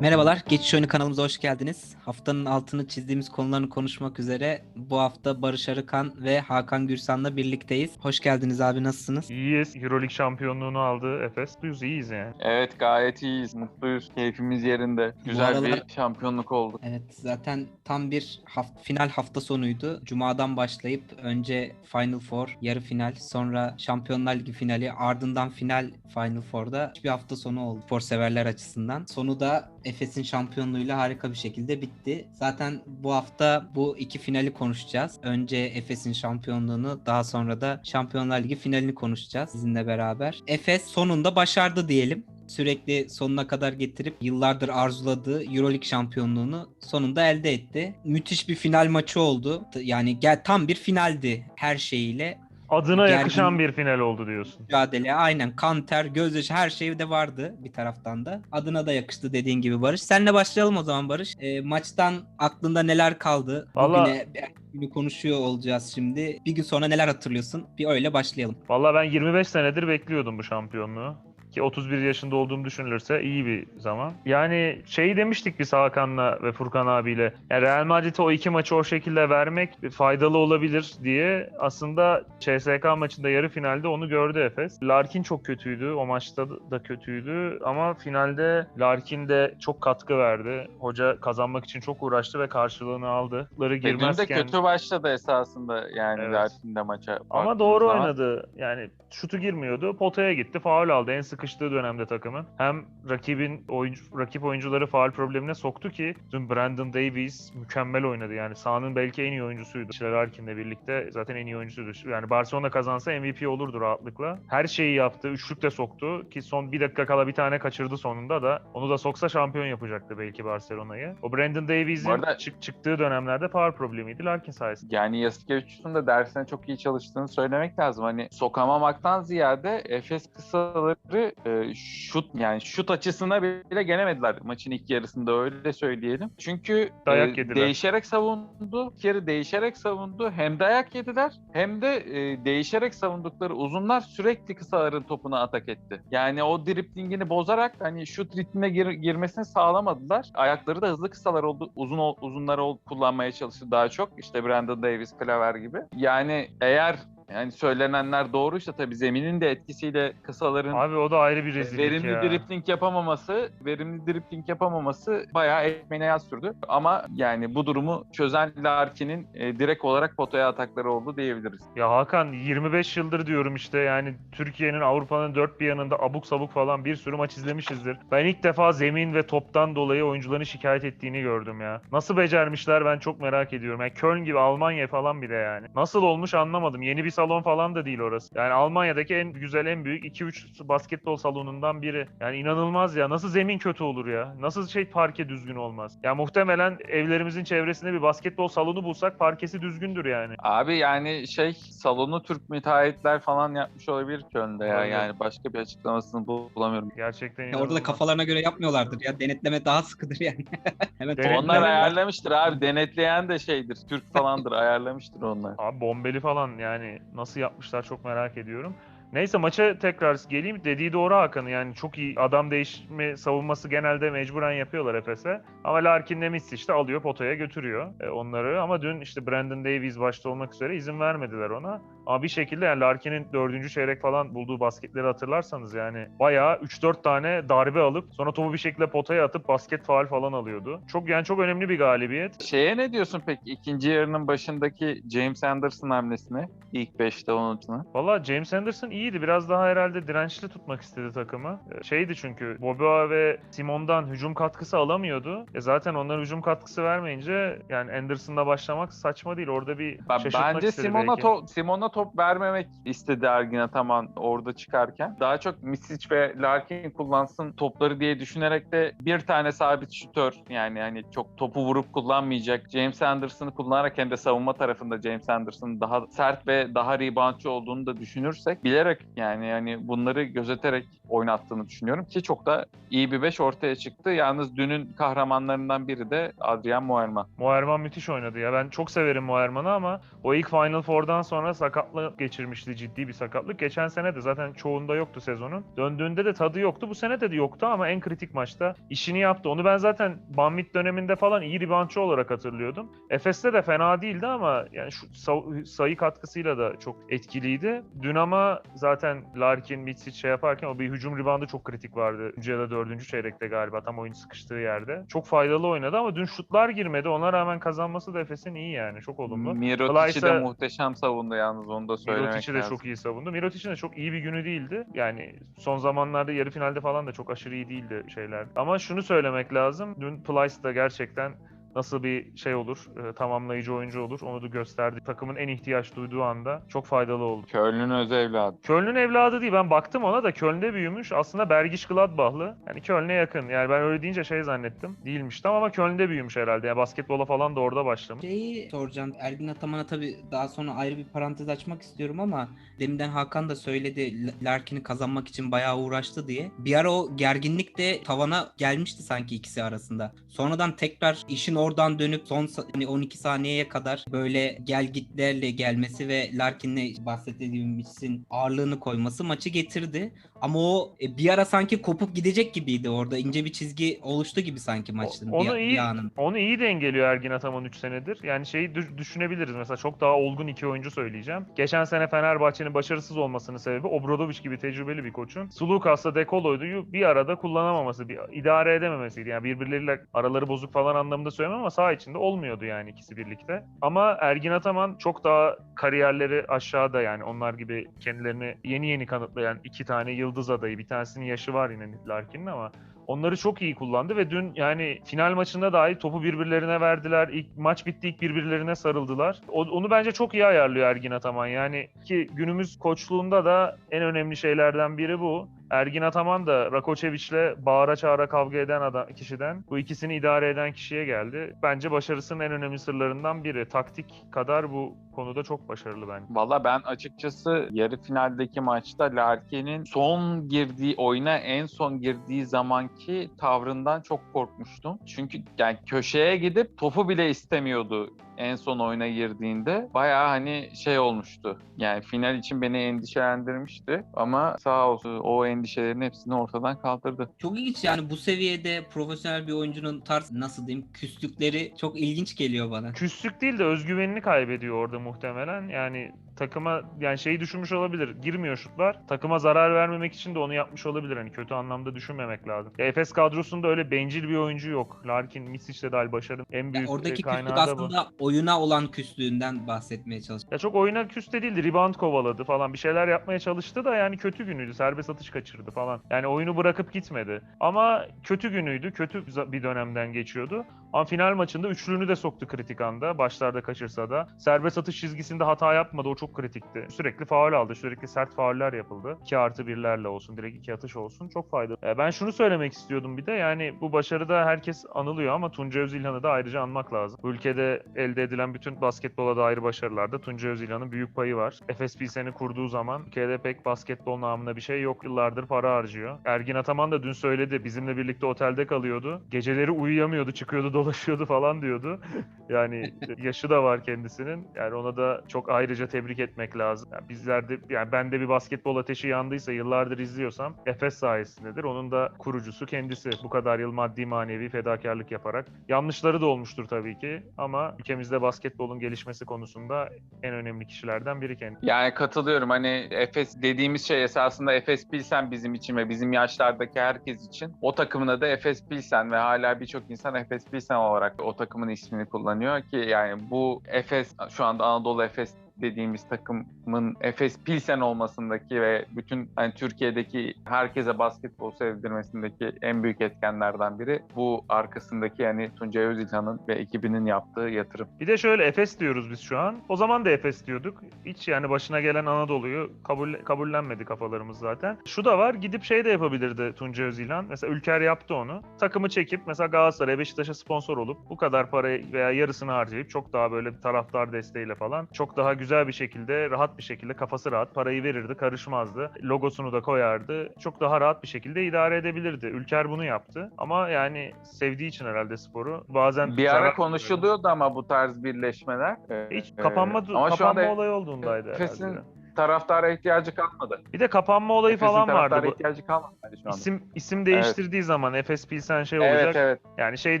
Merhabalar, Geçiş Oyunu kanalımıza hoş geldiniz. Haftanın altını çizdiğimiz konularını konuşmak üzere bu hafta Barış Arıkan ve Hakan Gürsan'la birlikteyiz. Hoş geldiniz abi, nasılsınız? İyiyiz. Euroleague şampiyonluğunu aldı Efes. Mutluyuz, iyiyiz yani. Evet gayet iyiyiz, mutluyuz. Keyfimiz yerinde. Güzel aralar- bir şampiyonluk oldu. Evet, zaten tam bir haft- final hafta sonuydu. Cuma'dan başlayıp önce Final Four, yarı final, sonra Şampiyonlar Ligi finali, ardından final Final Four'da bir hafta sonu oldu spor severler açısından. Sonu da Efes'in şampiyonluğuyla harika bir şekilde bitti. Zaten bu hafta bu iki finali konuşacağız. Önce Efes'in şampiyonluğunu, daha sonra da Şampiyonlar Ligi finalini konuşacağız sizinle beraber. Efes sonunda başardı diyelim sürekli sonuna kadar getirip yıllardır arzuladığı Euroleague şampiyonluğunu sonunda elde etti. Müthiş bir final maçı oldu. Yani gel tam bir finaldi her şeyiyle. Adına Gergin- yakışan bir final oldu diyorsun. Mücadele aynen kan ter, gözyaşı her şey de vardı bir taraftan da. Adına da yakıştı dediğin gibi Barış. Senle başlayalım o zaman Barış. E, maçtan aklında neler kaldı? Vallahi- Bugüne günü konuşuyor olacağız şimdi. Bir gün sonra neler hatırlıyorsun? Bir öyle başlayalım. Vallahi ben 25 senedir bekliyordum bu şampiyonluğu. Ki 31 yaşında olduğum düşünülürse iyi bir zaman. Yani şeyi demiştik biz Hakan'la ve Furkan abiyle. Yani Real Madrid'e o iki maçı o şekilde vermek faydalı olabilir diye aslında CSK maçında yarı finalde onu gördü Efes. Larkin çok kötüydü. O maçta da kötüydü. Ama finalde Larkin de çok katkı verdi. Hoca kazanmak için çok uğraştı ve karşılığını aldı. Ları Ve dün de girmezken... kötü başladı esasında yani Evet. Larkin'de maça. Ama doğru zaman. oynadı. Yani şutu girmiyordu. Potaya gitti. Faul aldı en sıkıştığı dönemde takımın. Hem rakibin oyuncu, rakip oyuncuları faul problemine soktu ki dün Brandon Davies mükemmel oynadı. Yani sahanın belki en iyi oyuncusuydu. İşte Larkin'le birlikte zaten en iyi oyuncusuydu. Yani Barcelona kazansa MVP olurdu rahatlıkla. Her şeyi yaptı. Üçlük de soktu ki son bir dakika kala bir tane kaçırdı sonunda da. Onu da soksa şampiyon yapacaktı belki Barcelona'yı. O Brandon Davies'in arada- çık- çıktığı dönemlerde faul problemiydi Larkin sayesinde. Yani Yasikevicius'un da dersine çok iyi çalıştığını söylemek lazım. Hani sokamamaktan ziyade Efes kısaları e, şut yani şut açısına bile gelemediler maçın ilk yarısında öyle söyleyelim. Çünkü Dayak e, yediler. değişerek savundu. Bir kere değişerek savundu. Hem dayak yediler hem de e, değişerek savundukları uzunlar sürekli kısaların topuna atak etti. Yani o driplingini bozarak hani şut ritmine gir- girmesini sağlamadılar. Ayakları da hızlı kısalar oldu. Uzun uzunları kullanmaya çalıştı daha çok. İşte Brandon Davis, Klaver gibi. Yani eğer yani söylenenler doğruysa tabii zeminin de etkisiyle kısaların Abi o da ayrı bir rezillik verimli ya. dripling yapamaması, verimli dripling yapamaması bayağı ekmeğine yaz sürdü. Ama yani bu durumu çözen Larkin'in e, direkt olarak potaya atakları oldu diyebiliriz. Ya Hakan 25 yıldır diyorum işte yani Türkiye'nin Avrupa'nın dört bir yanında abuk sabuk falan bir sürü maç izlemişizdir. Ben ilk defa zemin ve toptan dolayı oyuncuların şikayet ettiğini gördüm ya. Nasıl becermişler ben çok merak ediyorum. Yani Köln gibi Almanya falan bile yani. Nasıl olmuş anlamadım. Yeni bir salon falan da değil orası. Yani Almanya'daki en güzel en büyük 2-3 basketbol salonundan biri. Yani inanılmaz ya. Nasıl zemin kötü olur ya? Nasıl şey parke düzgün olmaz? Ya muhtemelen evlerimizin çevresinde bir basketbol salonu bulsak parkesi düzgündür yani. Abi yani şey salonu Türk müteahhitler falan yapmış olabilir Köln'de ya. Olabilir. Yani başka bir açıklamasını bulamıyorum. Gerçekten Ya orada da inanılmaz. kafalarına göre yapmıyorlardır ya. Denetleme daha sıkıdır yani. Hemen Denetleme- Onlar ayarlamıştır abi. Denetleyen de şeydir. Türk falandır. ayarlamıştır onlar. Abi bombeli falan yani nasıl yapmışlar çok merak ediyorum. Neyse maça tekrar geleyim. Dediği doğru Hakan'ın yani çok iyi adam değişme savunması genelde mecburen yapıyorlar Efes'e. Ama Larkin'le Mitch işte alıyor potaya götürüyor e, onları. Ama dün işte Brandon Davies başta olmak üzere izin vermediler ona. Ama bir şekilde yani Larkin'in dördüncü çeyrek falan bulduğu basketleri hatırlarsanız yani bayağı 3-4 tane darbe alıp sonra topu bir şekilde potaya atıp basket faal falan alıyordu. Çok yani çok önemli bir galibiyet. Şeye ne diyorsun peki? İkinci yarının başındaki James Anderson hamlesine. ilk 5'te unutma. Valla James Anderson iyiydi. Biraz daha herhalde dirençli tutmak istedi takımı. Ee, Şeydi çünkü Boboa ve Simon'dan hücum katkısı alamıyordu. E zaten onlar hücum katkısı vermeyince yani Anderson'la başlamak saçma değil. Orada bir Ben- şaşırtmak Bence istedi Simon'a belki. top, Simon'a top vermemek istedi Ergin Ataman orada çıkarken. Daha çok Misic ve Larkin kullansın topları diye düşünerek de bir tane sabit şütör yani hani çok topu vurup kullanmayacak James Anderson'ı kullanarak hem de savunma tarafında James Anderson'ın daha sert ve daha reboundçı olduğunu da düşünürsek bilerek yani yani bunları gözeterek oynattığını düşünüyorum ki çok da iyi bir 5 ortaya çıktı. Yalnız dünün kahramanlarından biri de Adrian Moerman. Moerman müthiş oynadı ya. Ben çok severim Moerman'ı ama o ilk Final Four'dan sonra sakat sakatlık geçirmişti ciddi bir sakatlık. Geçen sene de zaten çoğunda yoktu sezonun. Döndüğünde de tadı yoktu. Bu sene de yoktu ama en kritik maçta işini yaptı. Onu ben zaten Banvit döneminde falan iyi reboundçı olarak hatırlıyordum. Efes'te de fena değildi ama yani şu sa- sayı katkısıyla da çok etkiliydi. Dün ama zaten Larkin, Mitsic şey yaparken o bir hücum reboundu çok kritik vardı. Üçüncü ya da dördüncü çeyrekte galiba tam oyun sıkıştığı yerde. Çok faydalı oynadı ama dün şutlar girmedi. Ona rağmen kazanması da Efes'in iyi yani. Çok olumlu. Mirotic'i de Kolaysa- muhteşem savundu yalnız onu da söylemek Mirotic'i de lazım. çok iyi savundu. Mirotic'in de çok iyi bir günü değildi. Yani son zamanlarda yarı finalde falan da çok aşırı iyi değildi şeyler. Ama şunu söylemek lazım. Dün Plyce da gerçekten nasıl bir şey olur, e, tamamlayıcı oyuncu olur onu da gösterdi. Takımın en ihtiyaç duyduğu anda çok faydalı oldu. Köln'ün öz evladı. Köln'ün evladı değil. Ben baktım ona da Köln'de büyümüş. Aslında Bergiş Gladbach'lı. Yani Köln'e yakın. Yani ben öyle deyince şey zannettim. Değilmiş tam ama Köln'de büyümüş herhalde. Yani basketbola falan da orada başlamış. Şeyi soracağım. Ergin Ataman'a tabii daha sonra ayrı bir parantez açmak istiyorum ama deminden Hakan da söyledi Larkin'i kazanmak için bayağı uğraştı diye. Bir ara o gerginlik de tavana gelmişti sanki ikisi arasında. Sonradan tekrar işin oradan dönüp son hani 12 saniyeye kadar böyle gel gitlerle gelmesi ve Larkin'le bahsettiğimizin ağırlığını koyması maçı getirdi. Ama o e, bir ara sanki kopup gidecek gibiydi orada. ince bir çizgi oluştu gibi sanki maçın onu bir, iyi- bir anın. Onu iyi dengeliyor Ergin Ataman 3 senedir. Yani şeyi dü- düşünebiliriz. Mesela çok daha olgun iki oyuncu söyleyeceğim. Geçen sene Fenerbahçe'nin başarısız olmasının sebebi Obradoviç gibi tecrübeli bir koçun Sulukas'la Dekolo'yu bir arada kullanamaması, bir idare edememesiydi. Yani birbirleriyle araları bozuk falan anlamında söylemem ama saha içinde olmuyordu yani ikisi birlikte. Ama Ergin Ataman çok daha kariyerleri aşağıda yani onlar gibi kendilerini yeni yeni kanıtlayan iki tane yıldız adayı. Bir tanesinin yaşı var yine Larkin'in ama Onları çok iyi kullandı ve dün yani final maçında dahi topu birbirlerine verdiler. İlk maç bitti ilk birbirlerine sarıldılar. O- onu bence çok iyi ayarlıyor Ergin Ataman. Yani ki günümüz koçluğunda da en önemli şeylerden biri bu. Ergin Ataman da Rakoçeviç'le bağıra çağıra kavga eden adam, kişiden bu ikisini idare eden kişiye geldi. Bence başarısının en önemli sırlarından biri. Taktik kadar bu konuda çok başarılı bence. Valla ben açıkçası yarı finaldeki maçta Larkin'in son girdiği oyuna en son girdiği zamanki tavrından çok korkmuştum. Çünkü yani köşeye gidip topu bile istemiyordu en son oyuna girdiğinde. Bayağı hani şey olmuştu. Yani final için beni endişelendirmişti ama sağ olsun o endişelerin hepsini ortadan kaldırdı. Çok ilginç yani bu seviyede profesyonel bir oyuncunun tarz nasıl diyeyim küslükleri çok ilginç geliyor bana. Küslük değil de özgüvenini kaybediyor orada muhtemelen. Yani takıma yani şeyi düşünmüş olabilir. Girmiyor şutlar. Takıma zarar vermemek için de onu yapmış olabilir. Hani kötü anlamda düşünmemek lazım. Ya Efes kadrosunda öyle bencil bir oyuncu yok. Larkin, Misic de dahil başarının en Ya büyük e, oradaki kaynağı da bu. aslında oyuna olan küslüğünden bahsetmeye çalışıyorum. Ya çok oyuna küste değildi. Rebound kovaladı falan. Bir şeyler yapmaya çalıştı da yani kötü günüydü. Serbest atış kaçırdı falan. Yani oyunu bırakıp gitmedi. Ama kötü günüydü. Kötü bir dönemden geçiyordu. Ama final maçında üçlüğünü de soktu kritik anda. Başlarda kaçırsa da. Serbest atış çizgisinde hata yapmadı. O çok kritikti. Sürekli faul aldı. Sürekli sert fauller yapıldı. 2 artı 1'lerle olsun. Direkt 2 atış olsun. Çok faydalı. E, Ben şunu söylemek istiyordum bir de. Yani bu başarıda herkes anılıyor ama Tunca Özilhan'ı da ayrıca anmak lazım. Bu ülkede elde edilen bütün basketbola dair başarılarda Tunca Özilhan'ın büyük payı var. Efes Pilsen'i kurduğu zaman ülkede pek basketbol namına bir şey yok. Yıllardır para harcıyor. Ergin Ataman da dün söyledi. Bizimle birlikte otelde kalıyordu. Geceleri uyuyamıyordu. Çıkıyordu dolaşıyordu falan diyordu. Yani yaşı da var kendisinin. Yani ona da çok ayrıca tebrik etmek lazım. Yani bizler de yani ben de bir basketbol ateşi yandıysa yıllardır izliyorsam Efes sayesindedir. Onun da kurucusu kendisi. Bu kadar yıl maddi manevi fedakarlık yaparak. Yanlışları da olmuştur tabii ki ama ülkemizde basketbolun gelişmesi konusunda en önemli kişilerden biri kendisi. Yani katılıyorum. Hani Efes dediğimiz şey esasında Efes Pilsen bizim için ve bizim yaşlardaki herkes için. O takımın adı Efes Pilsen ve hala birçok insan Efes Pilsen olarak o takımın ismini kullanıyor ki yani bu Efes şu anda Anadolu Efes dediğimiz takımın Efes Pilsen olmasındaki ve bütün hani Türkiye'deki herkese basketbol sevdirmesindeki en büyük etkenlerden biri bu arkasındaki yani Tuncay Özilhan'ın ve ekibinin yaptığı yatırım. Bir de şöyle Efes diyoruz biz şu an. O zaman da Efes diyorduk. Hiç yani başına gelen Anadolu'yu kabul, kabullenmedi kafalarımız zaten. Şu da var gidip şey de yapabilirdi Tuncay Özilhan. Mesela Ülker yaptı onu. Takımı çekip mesela Galatasaray'a Beşiktaş'a sponsor olup bu kadar parayı veya yarısını harcayıp çok daha böyle taraftar desteğiyle falan çok daha güzel güzel bir şekilde, rahat bir şekilde, kafası rahat, parayı verirdi, karışmazdı. Logosunu da koyardı. Çok daha rahat bir şekilde idare edebilirdi. Ülker bunu yaptı. Ama yani sevdiği için herhalde sporu. Bazen Bir ara konuşuluyordu ama bu tarz birleşmeler. Hiç Ee, kapanma, ama şu kapanma anda olayı olduğundaydı Efes'in herhalde. Taraftara ihtiyacı kalmadı. Bir de kapanma olayı Efes'in falan vardı. Bu ihtiyacı kalmadı bence şu anda. isim isim değiştirdiği zaman Efes Pilsen şey olacak. Evet evet. Yani şey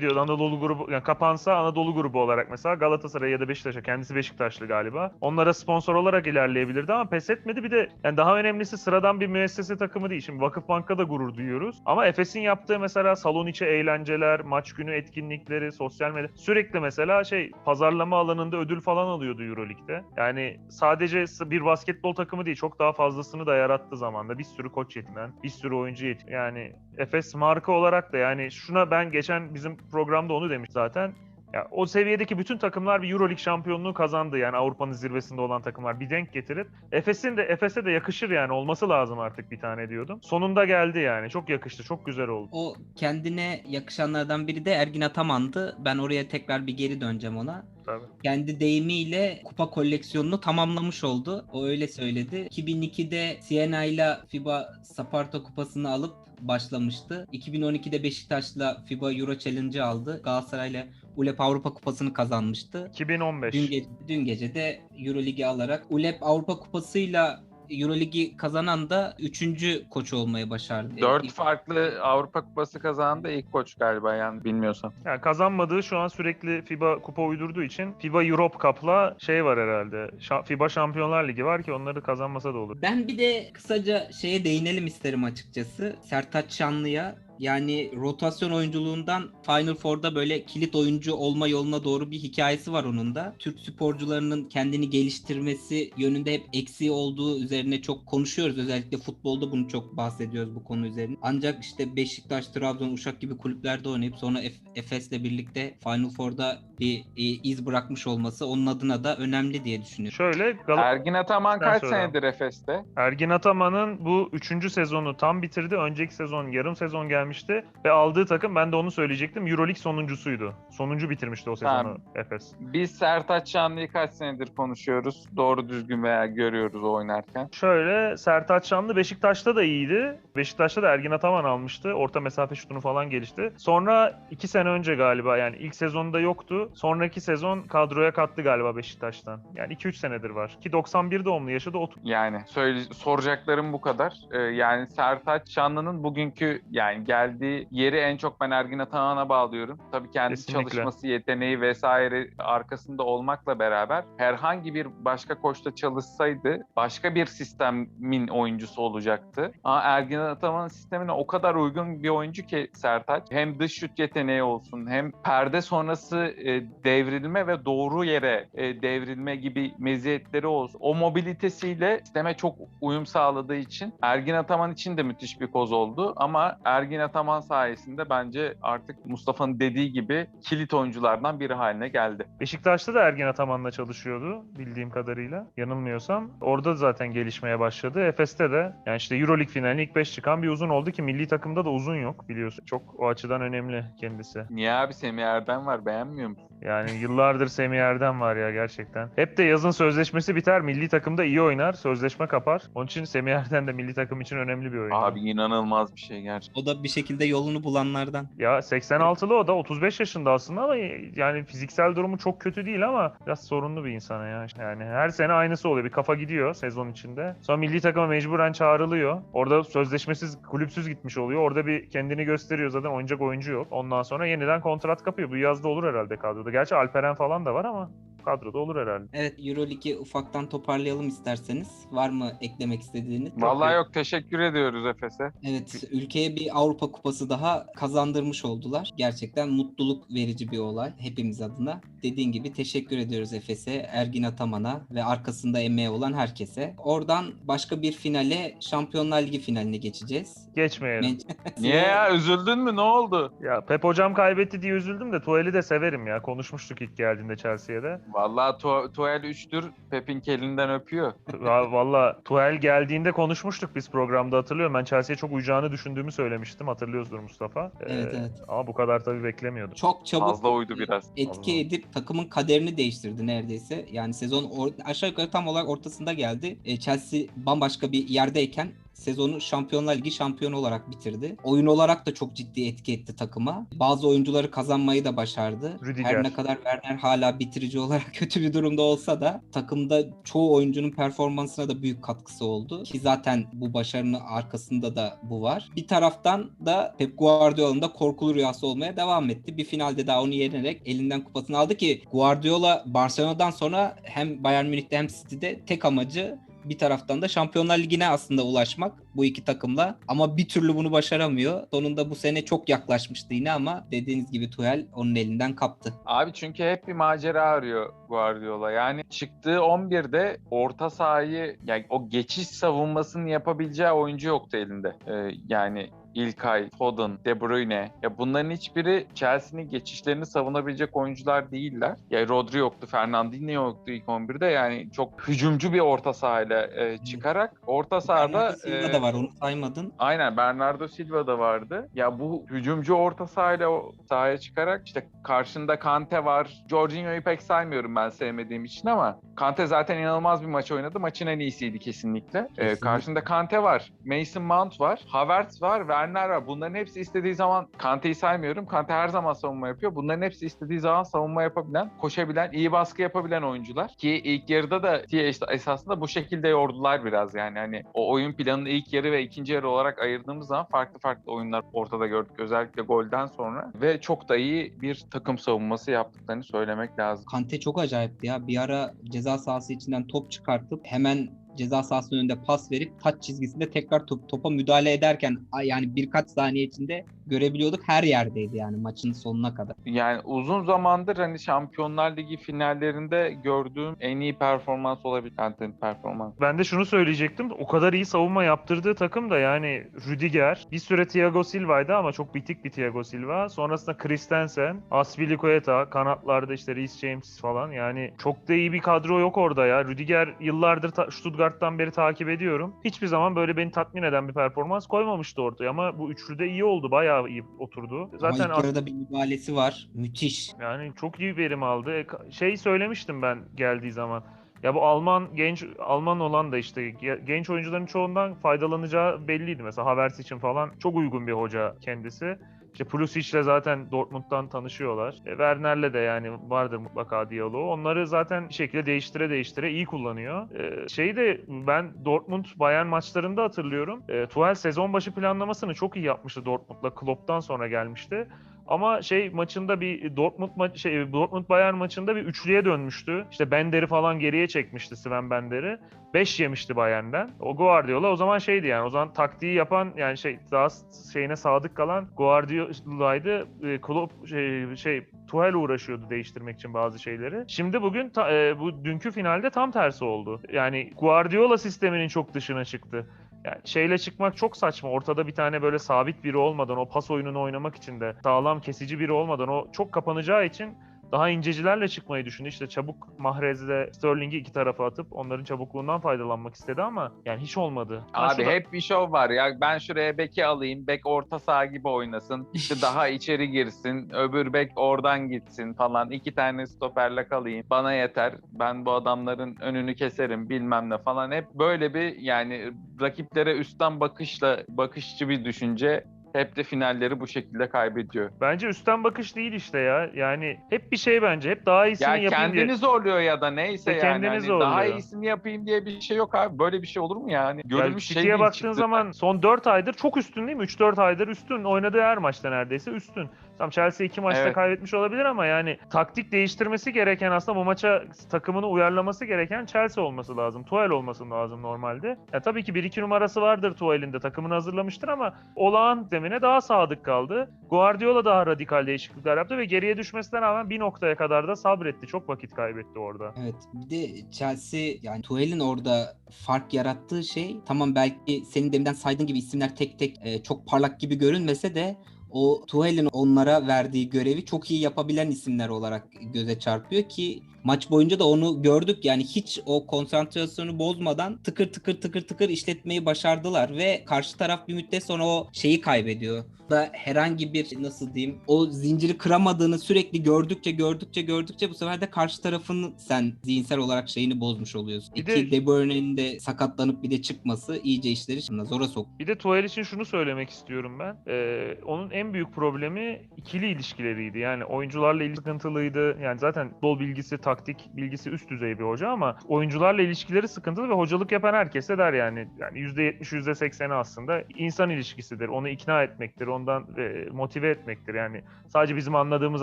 diyor Anadolu grubu yani kapansa Anadolu grubu olarak mesela Galatasaray ya da Beşiktaş'a kendisi Beşiktaşlı galiba. Onlara sponsor olarak ilerleyebilirdi ama pes etmedi. Bir de yani daha önemlisi sıradan bir müessese takımı değil. Şimdi Vakıfbank'a da gurur duyuyoruz. Ama Efes'in yaptığı mesela salon içi eğlenceler, maç günü etkinlikleri, sosyal medya sürekli mesela şey pazarlama alanında ödül falan alıyordu EuroLeague'de. Yani sadece bir basketbol takımı değil çok daha fazlasını da yarattı zamanda. Bir sürü koç yetinen, bir sürü oyuncu yetinen. Yani Efes marka olarak da yani şuna ben geçen bizim programda onu demiş zaten. Ya o seviyedeki bütün takımlar bir EuroLeague şampiyonluğu kazandı yani Avrupa'nın zirvesinde olan takımlar bir denk getirip Efes'in de Efes'e de yakışır yani olması lazım artık bir tane diyordum. Sonunda geldi yani. Çok yakıştı. Çok güzel oldu. O kendine yakışanlardan biri de Ergin Ataman'dı. Ben oraya tekrar bir geri döneceğim ona. Tabii. Kendi deyimiyle kupa koleksiyonunu tamamlamış oldu. O öyle söyledi. 2002'de Siena ile FIBA Sparta kupasını alıp başlamıştı. 2012'de Beşiktaş'la FIBA Euro Challenge'ı aldı. Galatasaray'la ULEP Avrupa Kupası'nı kazanmıştı. 2015. Dün, ge- dün gece de Euroligi alarak ULEP Avrupa Kupası'yla Euroligi kazanan da 3. koç olmayı başardı. Dört İlk- farklı Avrupa Kupası kazandı ilk koç galiba yani bilmiyorsam. Yani kazanmadığı şu an sürekli FIBA kupa uydurduğu için FIBA Europe Cup'la şey var herhalde. Şa- FIBA Şampiyonlar Ligi var ki onları kazanmasa da olur. Ben bir de kısaca şeye değinelim isterim açıkçası. Sertaç Şanlı'ya yani rotasyon oyunculuğundan Final Four'da böyle kilit oyuncu olma yoluna doğru bir hikayesi var onun da. Türk sporcularının kendini geliştirmesi yönünde hep eksiği olduğu üzerine çok konuşuyoruz. Özellikle futbolda bunu çok bahsediyoruz bu konu üzerine. Ancak işte Beşiktaş, Trabzon, Uşak gibi kulüplerde oynayıp sonra Ef- Efes'le birlikte Final Four'da bir e, iz bırakmış olması onun adına da önemli diye düşünüyorum. Şöyle Gal- Ergin Ataman kaç söyle abi. senedir Efes'te? Ergin Ataman'ın bu üçüncü sezonu tam bitirdi. Önceki sezon yarım sezon gelmişti. Ve aldığı takım ben de onu söyleyecektim. Euroleague sonuncusuydu. Sonuncu bitirmişti o sezonu Tamam. Efes. Biz Sertaç Şanlı'yı kaç senedir konuşuyoruz? Doğru düzgün veya görüyoruz oynarken. Şöyle Sertaç Şanlı Beşiktaş'ta da iyiydi. Beşiktaş'ta da Ergin Ataman almıştı. Orta mesafe şutunu falan gelişti. Sonra iki sene önce galiba yani ilk sezonda yoktu. Sonraki sezon kadroya kattı galiba Beşiktaş'tan. Yani 2-3 senedir var. Ki 91 doğumlu yaşı da 30. Yani söyle, soracaklarım bu kadar. Ee, yani Sertaç Şanlı'nın bugünkü yani geldiği yeri en çok ben Ergin Ataman'a bağlıyorum. Tabii kendi Kesinlikle. çalışması, yeteneği vesaire arkasında olmakla beraber herhangi bir başka koçta çalışsaydı başka bir sistemin oyuncusu olacaktı. Ama Ergin Ataman'ın sistemine o kadar uygun bir oyuncu ki Sertaç. Hem dış şut yeteneği olsun hem perde sonrası e, devrilme ve doğru yere e, devrilme gibi meziyetleri olsun. O mobilitesiyle sisteme çok uyum sağladığı için Ergin Ataman için de müthiş bir koz oldu. Ama Ergin Ataman sayesinde bence artık Mustafa'nın dediği gibi kilit oyunculardan biri haline geldi. Beşiktaş'ta da Ergin Ataman'la çalışıyordu bildiğim kadarıyla. Yanılmıyorsam. Orada zaten gelişmeye başladı. Efes'te de yani işte Euroleague finaline ilk 5 çıkan bir uzun oldu ki milli takımda da uzun yok biliyorsun. Çok o açıdan önemli kendisi. Niye abi Semih Erdem var beğenmiyor musun? Yani yıllardır Semih Erdem var ya gerçekten. Hep de yazın sözleşmesi biter. Milli takımda iyi oynar. Sözleşme kapar. Onun için Semih Erdem de milli takım için önemli bir oyuncu. Abi inanılmaz bir şey gerçekten. O da bir şekilde yolunu bulanlardan. Ya 86'lı o da 35 yaşında aslında ama yani fiziksel durumu çok kötü değil ama biraz sorunlu bir insana ya. Yani her sene aynısı oluyor. Bir kafa gidiyor sezon içinde. Sonra milli takıma mecburen çağrılıyor. Orada sözleşmesiz, kulüpsüz gitmiş oluyor. Orada bir kendini gösteriyor zaten oynayacak oyuncu yok. Ondan sonra yeniden kontrat kapıyor. Bu yazda olur herhalde kadroda. Gerçi Alperen falan da var ama kadroda olur herhalde. Evet Euroleague'i ufaktan toparlayalım isterseniz. Var mı eklemek istediğiniz? Vallahi yok teşekkür ediyoruz Efes'e. Evet ülkeye bir Avrupa Kupası daha kazandırmış oldular. Gerçekten mutluluk verici bir olay hepimiz adına. Dediğin gibi teşekkür ediyoruz Efes'e, Ergin Ataman'a ve arkasında emeği olan herkese. Oradan başka bir finale Şampiyonlar Ligi finaline geçeceğiz. Geçmeyelim. Men- Niye ya üzüldün mü ne oldu? Ya Pep hocam kaybetti diye üzüldüm de Tuval'i de severim ya. Konuşmuştuk ilk geldiğinde Chelsea'ye de. Vallahi Tu- Tuchel 3'tür Pep'in kelinden öpüyor. Va- Valla Tuchel geldiğinde konuşmuştuk biz programda hatırlıyorum. Ben Chelsea'ye çok uyacağını düşündüğümü söylemiştim. Hatırlıyorsundur Mustafa. Ee, Evet, evet. Ama bu kadar tabii beklemiyordum. Çok çabuk Fazla uydu biraz. etki Allah. edip takımın kaderini değiştirdi neredeyse. Yani sezon or- aşağı yukarı tam olarak ortasında geldi. E, Chelsea bambaşka bir yerdeyken sezonu Şampiyonlar Ligi şampiyonu olarak bitirdi. Oyun olarak da çok ciddi etki etti takıma. Bazı oyuncuları kazanmayı da başardı. Rüdiger. Her ne kadar Werner hala bitirici olarak kötü bir durumda olsa da takımda çoğu oyuncunun performansına da büyük katkısı oldu. Ki zaten bu başarının arkasında da bu var. Bir taraftan da Pep Guardiola'nın da korkulu rüyası olmaya devam etti. Bir finalde daha onu yenerek elinden kupasını aldı ki Guardiola Barcelona'dan sonra hem Bayern Münih'te hem City'de tek amacı bir taraftan da Şampiyonlar Ligi'ne aslında ulaşmak bu iki takımla ama bir türlü bunu başaramıyor. Sonunda bu sene çok yaklaşmıştı yine ama dediğiniz gibi Tuchel onun elinden kaptı. Abi çünkü hep bir macera arıyor Guardiola. Yani çıktığı 11'de orta sahayı yani o geçiş savunmasını yapabileceği oyuncu yoktu elinde. Ee, yani İlkay, Foden, De Bruyne. Ya bunların hiçbiri Chelsea'nin geçişlerini savunabilecek oyuncular değiller. Ya Rodri yoktu, Fernandinho yoktu ilk 11'de. Yani çok hücumcu bir orta sahayla e, çıkarak orta sahada Bernardo Silva e, da var onu saymadın. Aynen Bernardo Silva da vardı. Ya bu hücumcu orta sahayla sahaya çıkarak işte karşında Kante var. Jorginho'yu pek saymıyorum ben sevmediğim için ama Kante zaten inanılmaz bir maç oynadı. Maçın en iyisiydi kesinlikle. Ee, Kesinlikle. karşında Kante var. Mason Mount var. Havertz var. Werner var. Bunların hepsi istediği zaman Kante'yi saymıyorum. Kante her zaman savunma yapıyor. Bunların hepsi istediği zaman savunma yapabilen, koşabilen, iyi baskı yapabilen oyuncular. Ki ilk yarıda da işte esasında bu şekilde yordular biraz yani. Hani o oyun planını ilk yarı ve ikinci yarı olarak ayırdığımız zaman farklı farklı oyunlar ortada gördük. Özellikle golden sonra. Ve çok da iyi bir takım savunması yaptıklarını söylemek lazım. Kante çok acayipti ya. Bir ara ceza sahası içinden top çıkartıp hemen ceza sahasının önünde pas verip taç çizgisinde tekrar top, topa müdahale ederken yani birkaç saniye içinde görebiliyorduk. Her yerdeydi yani maçın sonuna kadar. Yani uzun zamandır hani Şampiyonlar Ligi finallerinde gördüğüm en iyi performans olabilir Kante'nin performansı. Ben de şunu söyleyecektim. O kadar iyi savunma yaptırdığı takım da yani Rüdiger, bir süre Thiago Silva'ydı ama çok bitik bir Thiago Silva. Sonrasında Christensen, Aspilicueta, kanatlarda işte Reece James falan. Yani çok da iyi bir kadro yok orada ya. Rüdiger yıllardır ta- Stuttgart'tan beri takip ediyorum. Hiçbir zaman böyle beni tatmin eden bir performans koymamıştı ortaya ama bu üçlü de iyi oldu. Bayağı iyi oturdu. Zaten Ama ilk yarıda bir müdahalesi var. Müthiş. yani çok iyi verim aldı. E, Şey söylemiştim ben geldiği zaman. Ya bu Alman genç Alman olan da işte ge- genç oyuncuların çoğundan faydalanacağı belliydi. Mesela Havertz için falan çok uygun bir hoca kendisi. İşte Pulisic'le zaten Dortmund'dan tanışıyorlar. E, Werner'le de yani vardır mutlaka diyaloğu. Onları zaten bir şekilde değiştire değiştire iyi kullanıyor. E, şeyi de ben Dortmund Bayern maçlarında hatırlıyorum. E, Tuchel sezon başı planlamasını çok iyi yapmıştı Dortmund'la. Klopp'tan sonra gelmişti. Ama şey maçında bir Dortmund ma- şey Dortmund Bayern maçında bir üçlüye dönmüştü. İşte Bender'i falan geriye çekmişti Sven Bender'i. 5 yemişti Bayern'den. O Guardiola o zaman şeydi yani o zaman taktiği yapan yani şey daha şeyine sadık kalan Guardiola'ydı. E, Klopp şey, şey Tuchel uğraşıyordu değiştirmek için bazı şeyleri. Şimdi bugün ta- e, bu dünkü finalde tam tersi oldu. Yani Guardiola sisteminin çok dışına çıktı. Yani şeyle çıkmak çok saçma. Ortada bir tane böyle sabit biri olmadan o pas oyununu oynamak için de sağlam kesici biri olmadan o çok kapanacağı için daha incecilerle çıkmayı düşündü. İşte çabuk Mahrez'le Sterling'i iki tarafa atıp onların çabukluğundan faydalanmak istedi ama yani hiç olmadı. Abi şurada- hep bir şov var ya. Ben şuraya beki alayım. Bek orta saha gibi oynasın. İşte daha içeri girsin. Öbür bek oradan gitsin falan. İki tane stoperle kalayım. Bana yeter. Ben bu adamların önünü keserim bilmem ne falan. Hep böyle bir yani rakiplere üstten bakışla bakışçı bir düşünce hep de finalleri bu şekilde kaybediyor. Bence üstten bakış değil işte ya. Yani hep bir şey bence. Hep daha iyisini Ya yapayım diye. kendini zorluyor ya da neyse E, yani. kendini Hani zorluyor. Daha iyisini yapayım diye bir şey yok abi. Böyle bir şey olur mu yani? Yani Görülmüş şey City'ye değil baktığın çıktı. zaman son 4 aydır çok üstün değil mi? 3-4 aydır üstün. Oynadığı her maçta neredeyse üstün. Tam Chelsea 2 maçta Evet. kaybetmiş olabilir ama yani taktik değiştirmesi gereken aslında bu maça takımını uyarlaması gereken Chelsea olması lazım. Tuchel olması lazım normalde. Ya tabii ki 1-2 numarası vardır Tuchel'in de takımını hazırlamıştır ama olağan zemine daha sadık kaldı. Guardiola daha radikal değişiklikler yaptı ve geriye düşmesine rağmen bir noktaya kadar da sabretti. Çok vakit kaybetti orada. Evet. Bir de Chelsea yani Tuchel'in orada fark yarattığı şey tamam belki senin deminden saydığın gibi isimler tek tek e, çok parlak gibi görünmese de o Tuhel'in onlara verdiği görevi çok iyi yapabilen isimler olarak göze çarpıyor ki maç boyunca da onu gördük. Yani hiç o konsantrasyonu bozmadan tıkır tıkır tıkır tıkır işletmeyi başardılar ve karşı taraf bir müddet sonra o şeyi kaybediyor. Da herhangi bir nasıl diyeyim o zinciri kıramadığını sürekli gördükçe gördükçe gördükçe bu sefer de karşı tarafın sen zihinsel olarak şeyini bozmuş oluyorsun. Bir İki de- De Bruyne'nin de sakatlanıp bir de çıkması iyice işleri şimdi zora sok. Bir de Tuchel için şunu söylemek istiyorum ben. Ee, onun en büyük problemi ikili ilişkileriydi. Yani oyuncularla ilgili sıkıntılıydı. Yani zaten futbol bilgisi, taktik bilgisi üst düzey bir hoca ama oyuncularla ilişkileri sıkıntılı ve hocalık yapan herkes de der yani. Yani %70, %80'i aslında insan ilişkisidir. Onu ikna etmektir, ondan e, motive etmektir. Yani sadece bizim anladığımız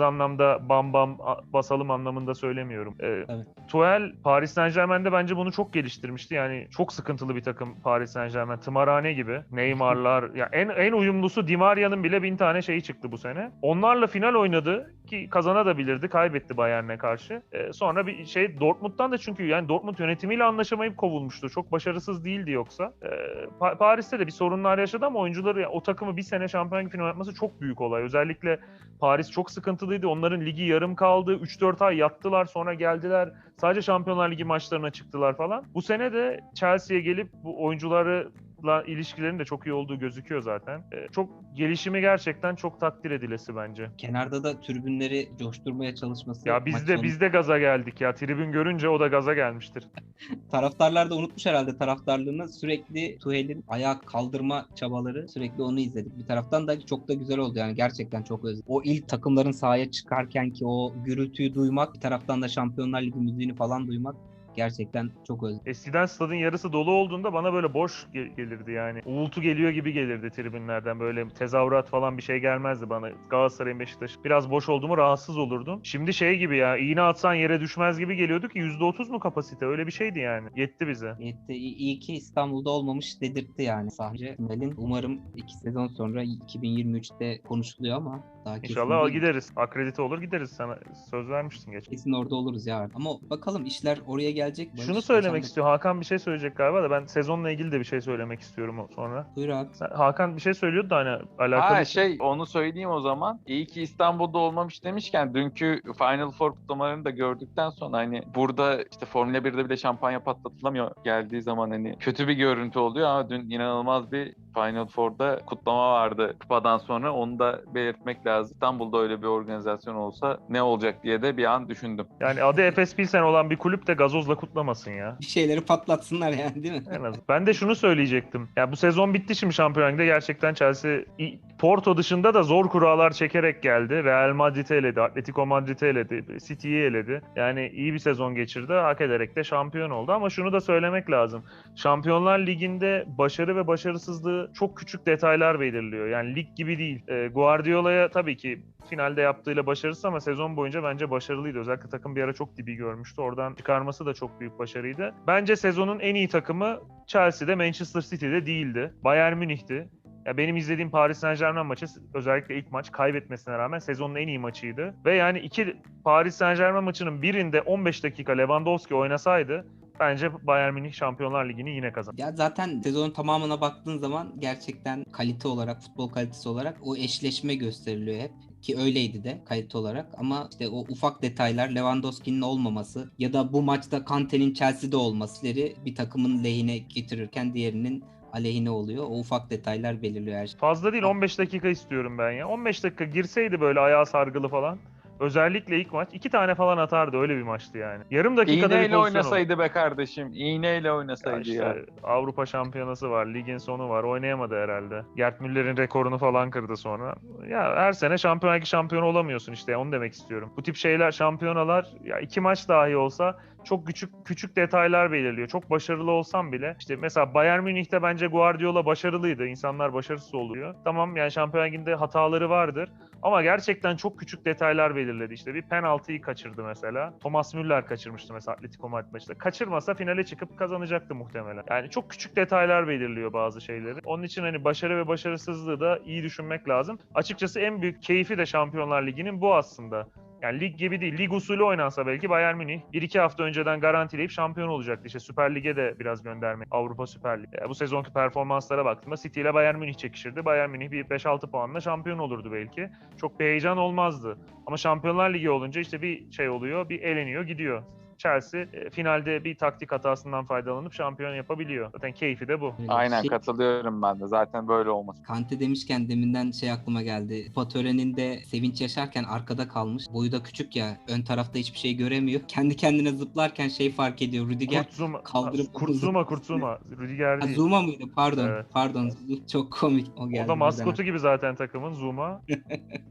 anlamda bam bam basalım anlamında söylemiyorum. Ee, Evet. Tuchel Paris Saint Germain'de bence bunu çok geliştirmişti. Yani çok sıkıntılı bir takım Paris Saint Germain. Tımarhane gibi. Neymar'lar. ya en en uyumlusu Di Maria'nın bile bin tane şeyi çıktı bu sene. Onlarla final oynadı ki kazanabilirdi. Kaybetti Bayern'e karşı. Ee, sonra bir şey Dortmund'dan da çünkü yani Dortmund yönetimiyle anlaşamayıp kovulmuştu. Çok başarısız değildi yoksa. Ee, Pa- Paris'te de bir sorunlar yaşadı ama oyuncuları ya, o takımı bir sene şampiyon final yapması çok büyük olay. Özellikle Paris çok sıkıntılıydı. Onların ligi yarım kaldı. 3-4 ay yattılar sonra geldiler. Sadece Şampiyonlar Ligi maçlarına çıktılar falan. Bu sene de Chelsea'ye gelip bu oyuncularla ilişkilerin de çok iyi olduğu gözüküyor zaten. Ee, çok gelişimi gerçekten çok takdir edilesi bence. Kenarda da tribünleri coşturmaya çalışması. Ya biz de sonu- biz de gaza geldik ya. Tribün görünce o da gaza gelmiştir. Taraftarlar da unutmuş herhalde taraftarlığını sürekli Tuhel'in ayağa kaldırma çabaları sürekli onu izledik. Bir taraftan da çok da güzel oldu yani gerçekten çok özledim. O ilk takımların sahaya çıkarken ki o gürültüyü duymak bir taraftan da Şampiyonlar Ligi müziğini falan duymak gerçekten çok özledim. Eskiden stadın yarısı dolu olduğunda bana böyle boş ge- gelirdi yani. Uğultu geliyor gibi gelirdi tribünlerden. Böyle tezahürat falan bir şey gelmezdi bana. Galatasaray'ın Beşiktaş biraz boş olduğumu rahatsız olurdum. Şimdi şey gibi ya iğne atsan yere düşmez gibi geliyordu ki %30 mu kapasite öyle bir şeydi yani. Yetti bize. Yetti. İyi iyi ki İstanbul'da olmamış dedirtti yani sahne. Tuhel'in umarım iki sezon sonra 2023'te konuşuluyor ama daha kesin İnşallah değil. gideriz. Akredite olur gideriz. Sana söz vermiştin geç. Kesin orada oluruz ya. Ama bakalım işler oraya gelecek. Barış, Şunu söylemek de- istiyor. Hakan bir şey söyleyecek galiba da ben sezonla ilgili de bir şey söylemek istiyorum o- sonra. Buyur abi. Sen- Hakan bir şey söylüyordu da hani alakalı. Ha şey onu söyleyeyim o zaman. İyi ki İstanbul'da olmamış demişken dünkü Final Four kutlamalarını da gördükten sonra hani burada işte Formula 1'de bile şampanya patlatılamıyor geldiği zaman hani kötü bir görüntü oluyor ama dün inanılmaz bir Final Four'da kutlama vardı kupadan sonra onu da belirtmek lazım. İstanbul'da öyle bir organizasyon olsa ne olacak diye de bir an düşündüm. Yani adı Efes Pilsen olan bir kulüp de gazozla kutlamasın ya. Bir şeyleri patlatsınlar yani değil mi? En az. Ben de şunu söyleyecektim. Ya bu sezon bitti şimdi Şampiyonlar Ligi'de gerçekten Chelsea Porto dışında da zor kurallar çekerek geldi. Real Madrid'i eledi, Atletico Madrid'i eledi, City'yi eledi. Yani iyi bir sezon geçirdi. Hak ederek de şampiyon oldu ama şunu da söylemek lazım. Şampiyonlar Ligi'nde başarı ve başarısızlığı çok küçük detaylar belirliyor. Yani lig gibi değil. Ee, Guardiola'ya tabii ki finalde yaptığıyla başarısız ama sezon boyunca bence başarılıydı. Özellikle takım bir ara çok dibi görmüştü. Oradan çıkarması da çok büyük başarıydı. Bence sezonun en iyi takımı Chelsea'de, Manchester City'de değildi. Bayern Münih'ti. Ya benim izlediğim Paris Saint Germain maçı özellikle ilk maç kaybetmesine rağmen sezonun en iyi maçıydı. Ve yani iki Paris Saint Germain maçının birinde 15 dakika Lewandowski oynasaydı bence Bayern Münih Şampiyonlar Ligi'ni yine kazanır. Ya zaten sezonun tamamına baktığın zaman gerçekten kalite olarak, futbol kalitesi olarak o eşleşme gösteriliyor hep. Ki öyleydi de kalite olarak ama işte o ufak detaylar Lewandowski'nin olmaması ya da bu maçta Kante'nin Chelsea'de olmasıları bir takımın lehine getirirken diğerinin aleyhine oluyor. O ufak detaylar belirliyor her şey. Fazla değil 15 dakika istiyorum ben ya. 15 dakika girseydi böyle ayağı sargılı falan. Özellikle ilk maç iki tane falan atardı öyle bir maçtı yani. Yarım dakikada bir İğneyle pozisyon oldu. oynasaydı be kardeşim. İğneyle Ya oynasaydı ya. işte Avrupa Şampiyonası var, ligin sonu var. Oynayamadı herhalde. Gerd Müller'in rekorunu falan kırdı sonra. Ya her sene Şampiyonlar Ligi şampiyonu olamıyorsun işte. Onu demek istiyorum. Bu tip şeyler, şampiyonalar ya iki maç dahi olsa çok küçük küçük detaylar belirliyor. Çok başarılı olsam bile işte mesela Bayern Münih'te bence Guardiola başarılıydı. İnsanlar başarısız oluyor. Tamam yani Şampiyonlar Ligi'nde hataları vardır. Ama gerçekten çok küçük detaylar belirledi. İşte bir penaltıyı kaçırdı mesela. Thomas Müller kaçırmıştı mesela Atletico Madrid maçında. Kaçırmasa finale çıkıp kazanacaktı muhtemelen. Yani çok küçük detaylar belirliyor bazı şeyleri. Onun için hani başarı ve başarısızlığı da iyi düşünmek lazım. Açıkçası en büyük keyfi de Şampiyonlar Ligi'nin bu aslında. Yani lig gibi değil. Lig usulü oynansa belki Bayern Münih 1-2 hafta önceden garantileyip şampiyon olacaktı. İşte Süper Lig'e de biraz gönderme. Avrupa Süper Ligi. Ya bu sezonki performanslara baktığımda City ile Bayern Münih çekişirdi. Bayern Münih bir 5-6 puanla şampiyon olurdu belki. Çok bir heyecan olmazdı. Ama Şampiyonlar Ligi olunca işte bir şey oluyor, bir eleniyor, gidiyor. Chelsea e, finalde bir taktik hatasından faydalanıp şampiyon yapabiliyor. Zaten keyfi de bu. Aynen Şey- katılıyorum ben de. Zaten böyle olması. Kante demişken deminden şey aklıma geldi. Kupa töreninde sevinç yaşarken arkada kalmış. Boyu da küçük ya. Ön tarafta hiçbir şey göremiyor. Kendi kendine zıplarken şey fark ediyor. Rüdiger. Kurt Zuma, kaldırıp- Kurt Zuma, Kurt Zuma. Rüdiger Ha, değil. Zuma mıydı? Pardon. Evet. Pardon. Çok komik. O geldi. O da maskotu gibi zaten takımın Zuma.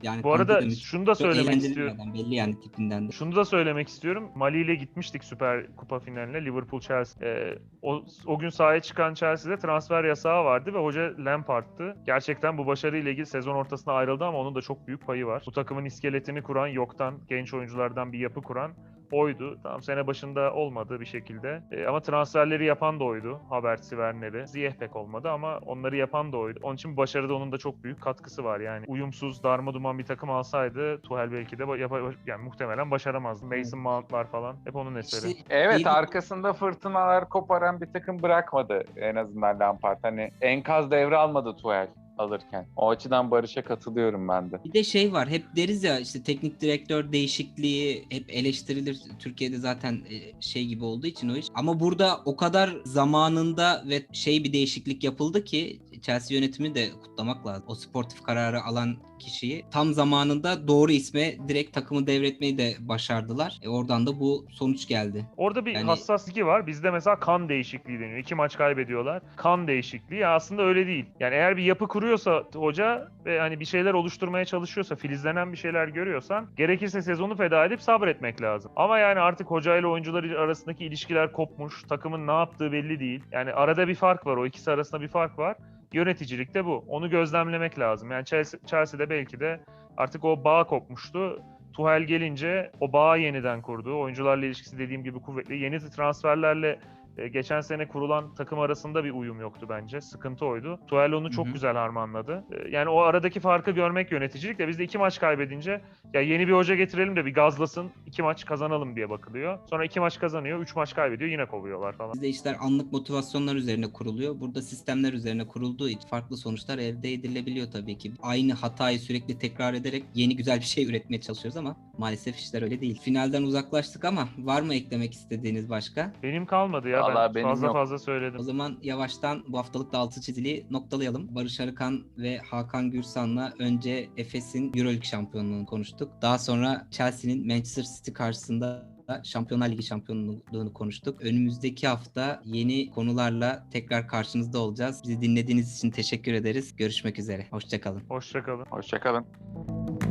Yani Bu arada demiş. şunu da söylemek istiyorum. Belli yani tipinden de. Şunu da söylemek istiyorum. Mali ile gitmiştik Süper Kupa finaline Liverpool Chelsea. Ee, o, o gün sahaya çıkan Chelsea'de transfer yasağı vardı ve hoca Lampard'tı. Gerçekten bu başarıyla ilgili sezon ortasına ayrıldı ama onun da çok büyük payı var. Bu takımın iskeletini kuran, yoktan genç oyunculardan bir yapı kuran oydu. Tamam sene başında olmadı bir şekilde. Ee, ama transferleri yapan da oydu. Havertz'i, Werner'i. Ziyeh pek olmadı ama onları yapan da oydu. Onun için başarıda onun da çok büyük katkısı var. Yani uyumsuz, darma duman bir takım alsaydı Tuchel belki de yapa- yani muhtemelen başaramazdı. Mason Mount'lar falan hep onun eseri. İşte Evet İyi- arkasında fırtınalar koparan bir takım bırakmadı en azından Lampard. Hani enkaz devre almadı Tuchel alırken. O açıdan Barış'a katılıyorum ben de. Bir de şey var hep deriz ya işte teknik direktör değişikliği hep eleştirilir. Türkiye'de zaten e, şey gibi olduğu için o iş. Ama burada o kadar zamanında ve şey bir değişiklik yapıldı ki Chelsea yönetimi de kutlamak lazım. O sportif kararı alan kişiyi tam zamanında doğru isme direkt takımı devretmeyi de başardılar. E oradan da bu sonuç geldi. Orada bir Yani- hassaslık var. Bizde mesela kan değişikliği deniyor. İki maç kaybediyorlar. Kan değişikliği aslında öyle değil. Yani eğer bir yapı kuruyorsa hoca ve hani bir şeyler oluşturmaya çalışıyorsa, filizlenen bir şeyler görüyorsan gerekirse sezonu feda edip sabretmek lazım. Ama yani artık hoca ile oyuncular arasındaki ilişkiler kopmuş. Takımın ne yaptığı belli değil. Yani arada bir fark var. O ikisi arasında bir fark var. Yöneticilik de bu. Onu gözlemlemek lazım. Yani Chelsea, Chelsea'de belki de artık o bağ kopmuştu. Tuchel gelince o bağı yeniden kurdu. Oyuncularla ilişkisi dediğim gibi kuvvetli. Yeni transferlerle e, geçen sene kurulan takım arasında bir uyum yoktu bence. Sıkıntı oydu. Tuchel onu çok Hı hı. güzel harmanladı. E, Yani o aradaki farkı görmek yöneticilik de biz de iki maç kaybedince ya yeni bir hoca getirelim de bir gazlasın, iki maç kazanalım diye bakılıyor. Sonra iki maç kazanıyor, üç maç kaybediyor yine kovuyorlar falan. Bizde işler anlık motivasyonlar üzerine kuruluyor. Burada sistemler üzerine kurulduğu için farklı sonuçlar elde edilebiliyor tabii ki. Aynı hatayı sürekli tekrar ederek yeni güzel bir şey üretmeye çalışıyoruz ama maalesef işler öyle değil. Finalden uzaklaştık ama var mı eklemek istediğiniz başka? Benim kalmadı ya. Vallahi ben fazla yok. fazla söyledim. O zaman yavaştan bu haftalık da altı çizili noktalayalım. Barış Arıkan ve Hakan Gürsan'la önce Efes'in Euroleague şampiyonluğunu konuştuk. Daha sonra Chelsea'nin Manchester City karşısında Şampiyonlar Ligi şampiyonluğunu konuştuk. Önümüzdeki hafta yeni konularla tekrar karşınızda olacağız. Bizi dinlediğiniz için teşekkür ederiz. Görüşmek üzere. Hoşçakalın. Hoşçakalın. Hoşçakalın.